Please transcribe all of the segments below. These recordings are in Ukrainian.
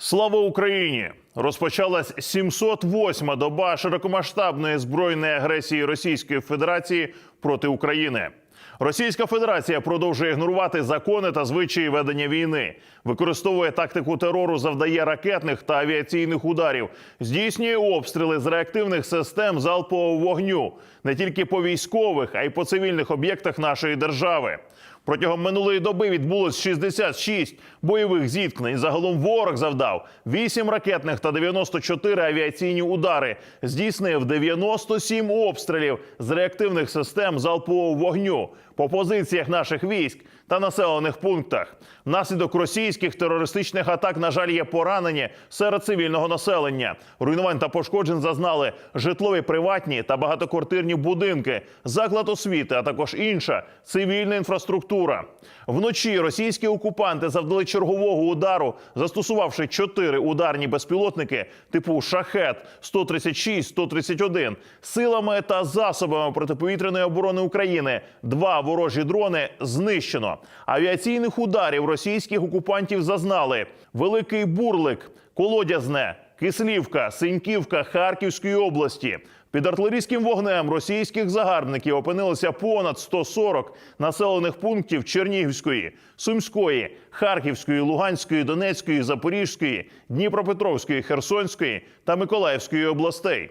Слава Україні! Розпочалась 708-ма доба широкомасштабної збройної агресії Російської Федерації проти України. Російська Федерація продовжує ігнорувати закони та звичаї ведення війни, використовує тактику терору, завдає ракетних та авіаційних ударів, здійснює обстріли з реактивних систем залпового вогню не тільки по військових, а й по цивільних об'єктах нашої держави. Протягом минулої доби відбулось 66 бойових зіткнень. Загалом ворог завдав 8 ракетних та 94 авіаційні удари. Здійснив 97 обстрілів з реактивних систем залпового вогню по позиціях наших військ та населених пунктах. Внаслідок російських терористичних атак, на жаль, є поранені серед цивільного населення. Руйнувань та пошкоджень зазнали житлові приватні та багатоквартирні будинки, заклад освіти, а також інша цивільна інфраструктура. Вночі російські окупанти завдали чергового удару, застосувавши чотири ударні безпілотники типу шахет 136-131 силами та засобами протиповітряної оборони України. Два ворожі дрони знищено. Авіаційних ударів російських окупантів зазнали Великий Бурлик, Колодязне, Кислівка, Синьківка Харківської області. Під артилерійським вогнем російських загарбників опинилося понад 140 населених пунктів Чернігівської, Сумської, Харківської, Луганської, Донецької, Запорізької, Дніпропетровської, Херсонської та Миколаївської областей.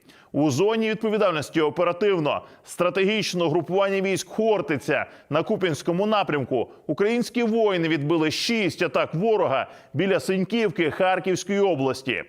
У зоні відповідальності оперативно стратегічного групування військ Хортиця на Купінському напрямку українські воїни відбили шість атак ворога біля Синьківки Харківської області.